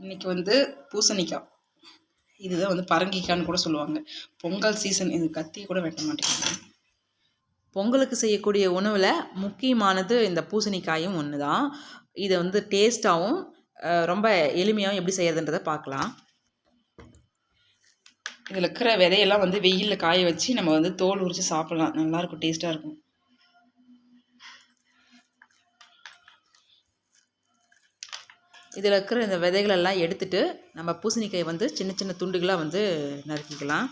இன்னைக்கு வந்து பூசணிக்காய். இதுதான் வந்து பரங்கிக்காய்னு கூட சொல்லுவாங்க. பொங்கல் சீசன் இது கத்தி கூட வெட்ட மாட்டேங்கிறாங்க. பொங்கலுக்கு செய்யக்கூடிய உணவில் முக்கியமானது இந்த பூசணிக்காயும் ஒன்று தான் இதை வந்து டேஸ்ட்டாகவும் ரொம்ப எளிமையாகவும் எப்படி செய்யறதுன்றதை பார்க்கலாம். இதில் இருக்கிற விதையெல்லாம் வந்து வெயிலில் காய வச்சு நம்ம வந்து தோல் உரித்து சாப்பிட்லாம். நல்லாயிருக்கும் டேஸ்ட்டாக இருக்கும். இதில் இருக்கிற இந்த விதைகளெல்லாம் எடுத்துட்டு நம்ம பூசணிக்காய் வந்து சின்ன சின்ன துண்டுகளாக வந்து நறுக்கிக்கலாம்.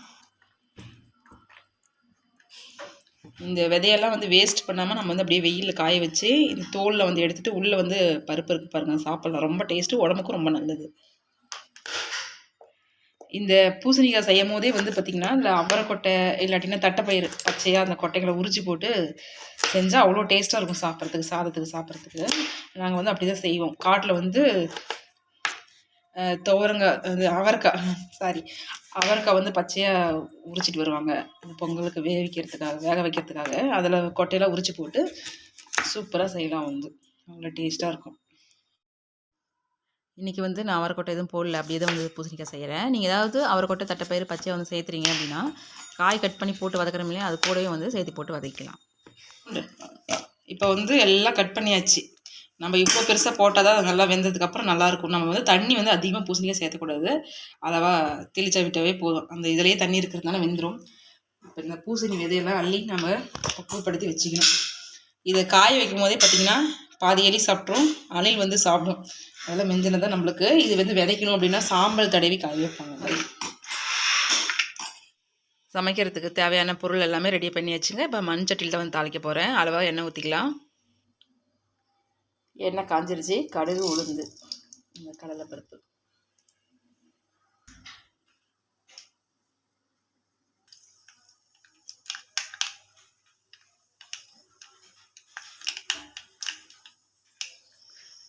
இந்த விதையெல்லாம் வந்து வேஸ்ட் பண்ணாமல் நம்ம வந்து அப்படியே வெயிலில் காய வச்சு இந்த தோலில் வந்து எடுத்துகிட்டு உள்ளே வந்து பருப்பு இருக்கு பாருங்கள் சாப்பிட்லாம். ரொம்ப டேஸ்ட்டு உடம்புக்கும் ரொம்ப நல்லது. இந்த பூசணிக்காய் செய்யும் போதே வந்து பார்த்திங்கன்னா அதில் அவரைக்கொட்டை இல்லாட்டினா தட்டைப்பயிறு பச்சையாக அந்த கொட்டைகளை உரிச்சு போட்டு செஞ்சால் அவ்வளோ டேஸ்ட்டாக இருக்கும் சாப்பிட்றதுக்கு சாதத்துக்கு சாப்பிட்றதுக்கு. நாங்கள் வந்து அப்படி தான் செய்வோம். காட்டில் வந்து துவரங்காய் அது அவரைக்காய் சாரி அவரைக்காய் வந்து பச்சையாக உரிச்சிட்டு வருவாங்க. பொங்கலுக்கு வேவிக்கிறதுக்காக வேக வைக்கிறதுக்காக. அதில் கொட்டையெல்லாம் உரிச்சு போட்டு சூப்பராக செய்யலாம் வந்து. அவ்வளோ டேஸ்ட்டாக இருக்கும். இன்றைக்கி வந்து நான் அவரைக்கொட்டை எதுவும் போடல அப்படியே தான் வந்து பூசணிக்காய் செய்கிறேன் நீங்கள் ஏதாவது அவரைக்கொட்டை தட்டைப்பயிறு பச்சையாக வந்து சேர்த்துறீங்க அப்படின்னா காய் கட் பண்ணி போட்டு வதக்குறோம் இல்லையா அது கூடவே வந்து சேர்த்து போட்டு வதக்கலாம். இப்போ வந்து எல்லாம் கட் பண்ணியாச்சு. நம்ம இப்போ பெருசாக போட்டால் தான் நல்லா வெந்ததுக்கப்புறம் நல்லாயிருக்கும் நம்ம வந்து தண்ணி வந்து அதிகமாக பூசணிக்காய் சேர்த்தக்கூடாது. அளவாக தெளிச்சா விட்டாவே போதும். அந்த இதிலேயே தண்ணி இருக்கிறதுனால வெந்துடும் இப்போ இந்த பூசணி விதையெல்லாம் அள்ளி நம்ம பக்குவப்படுத்தி வச்சுக்கணும். இதை காய வைக்கும் போதே பார்த்திங்கன்னா பாதி எலி சாப்பிட்ரும் அணில் வந்து சாப்பிடும். அதெல்லாம் மிஞ்சினது தான் நம்மளுக்கு. இது வந்து விதைக்கணும் அப்படின்னா சாம்பல் தடவி காய வைப்பாங்க சமைக்கிறதுக்கு தேவையான பொருள் எல்லாமே ரெடி பண்ணி வச்சுங்க இப்போ மண் சட்டியில் தான் வந்து தாளிக்க போகிறேன் அளவாக எண்ணெய் ஊற்றிக்கலாம் எண்ணெய் காஞ்சிருச்சு. கடுகு உளுந்து. இந்த கடலைப்பருப்பு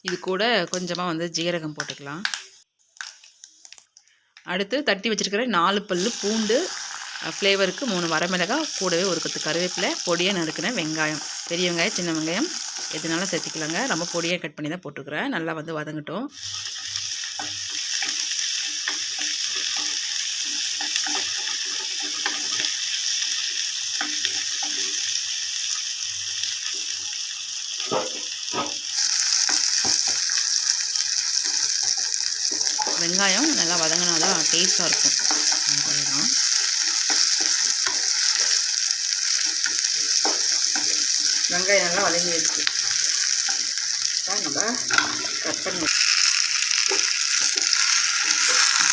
இது கூட கொஞ்சமாக வந்து ஜீரகம் போட்டுக்கலாம். அடுத்து தட்டி வச்சுருக்கிற நாலு பல் பூண்டு ஃப்ளேவருக்கு மூணு வரமிளகாய் கூடவே ஒரு கொத்து கருவேப்பிலை பொடியாக நறுக்கின வெங்காயம். பெரிய வெங்காயம் சின்ன வெங்காயம் எதுனாலும் சேர்த்துக்கலாங்க. ரொம்ப பொடியாக கட் பண்ணி தான் போட்டுக்கிறேன் நல்லா வந்து வதங்கட்டும். வெங்காயம் நல்லா வதங்கினா தான் டேஸ்ட்டாக இருக்கும். அதுதான் வெங்காயம் நல்லா வதங்கி வச்சு நம்ம கட் பண்ணி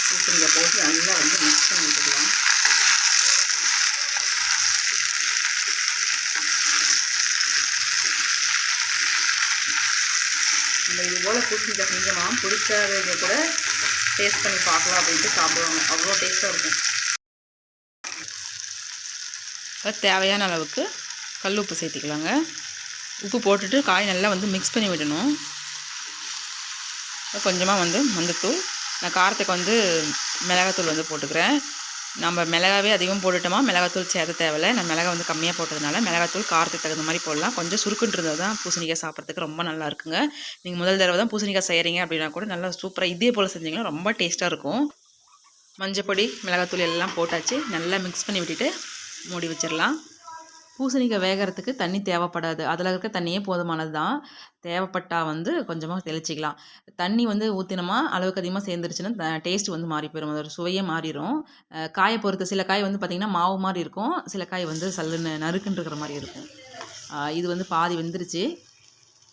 பூசணிக்காய் போட்டு நல்லா வந்து மிக்ஸ் பண்ணி விட்டுக்கலாம். நம்ம இது போல் பூசணிக்காய் செஞ்சோம்னா பிடிக்காதவங்க கூட டேஸ்ட் பண்ணி பார்க்கலாம் அப்படின்ட்டு சாப்பிடுவாங்க. அவ்வளோ டேஸ்ட்டாக இருக்கும். இப்போ தேவையான அளவுக்கு கல் உப்பு சேர்த்திக்கலாங்க. உப்பு போட்டுட்டு காய் நல்லா வந்து மிக்ஸ் பண்ணி விடணும். கொஞ்சமாக வந்து மஞ்சத்தூள் நான் காரத்துக்கு வந்து மிளகாத்தூள் வந்து போட்டுக்கிறேன். நம்ம மிளகாவே அதிகம் போட்டுட்டோமா? மிளகாத்தூள் சேர்த்த தேவையில்ல. நான் மிளகா வந்து கம்மியாக போட்டதுனால மிளகாத்தூள் காரத்துக்கு தகுந்த மாதிரி போடலாம். கொஞ்சம் சுருக்குன்றது இருந்தால் தான் பூசணிக்காய் சாப்பிட்றதுக்கு ரொம்ப நல்லா இருக்குங்க. நீங்கள் முதல் தடவை தான் பூசணிக்காய் செய்கிறீங்க அப்படின்னா கூட நல்லா சூப்பராக இதே போல் செஞ்சிங்கன்னா ரொம்ப டேஸ்ட்டாக இருக்கும். மஞ்சப்பொடி மிளகாத்தூள் எல்லாம் போட்டாச்சு. நல்லா மிக்ஸ் பண்ணி விட்டுட்டு மூடி வச்சிடலாம். பூசணிக்காய் வேகிறதுக்கு தண்ணி தேவைப்படாது. அதில் இருக்க தண்ணியே போதுமானது தான் தேவைப்பட்டால் வந்து கொஞ்சமாக தெளிச்சிக்கலாம். தண்ணி வந்து ஊற்றினோமா அளவுக்கு அதிகமாக சேர்ந்துருச்சுன்னா டேஸ்ட் வந்து மாறி போயிடும் அதோட சுவையே மாறிடும் காயை பொறுத்து சில காய் வந்து பார்த்திங்கன்னா மாவு மாதிரி இருக்கும். சில காய் வந்து சல்லுன்னு நறுக்குன்னு இருக்கிற மாதிரி இருக்கும். இது வந்து பாதி வெந்துருச்சு.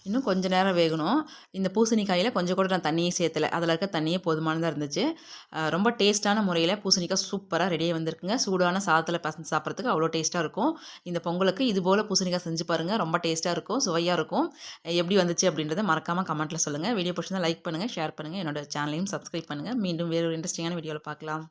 இன்னும் கொஞ்சம் நேரம் வேகணும். இந்த பூசணிக்காயில் கொஞ்சம் கூட நான் தண்ணியே சேர்த்தலை. அதில் இருக்க தண்ணியே போதுமானதாக இருந்துச்சு. ரொம்ப டேஸ்ட்டான முறையில் பூசணிக்காய் சூப்பராக ரெடியாக வந்திருக்குங்க. சூடான சாதத்தில் பசங்க சாப்பிட்றதுக்கு அவ்வளோ டேஸ்ட்டாக இருக்கும். இந்த பொங்கலுக்கு இது போல் பூசணிக்காய் செஞ்சு பாருங்கள் ரொம்ப டேஸ்ட்டாக இருக்கும் சுவையாக இருக்கும். எப்படி வந்துச்சு அப்படின்றத மறக்காமல் கமெண்ட்டில் சொல்லுங்கள் வீடியோ பிடிச்சிருந்தால் லைக் பண்ணுங்கள் ஷேர் பண்ணுங்கள் என்னோடய சேனலையும் சப்ஸ்கிரைப் பண்ணுங்கள் மீண்டும் வேறு ஒரு இன்ட்ரெஸ்டிங்கான வீடியோவில் பார்க்கலாம்.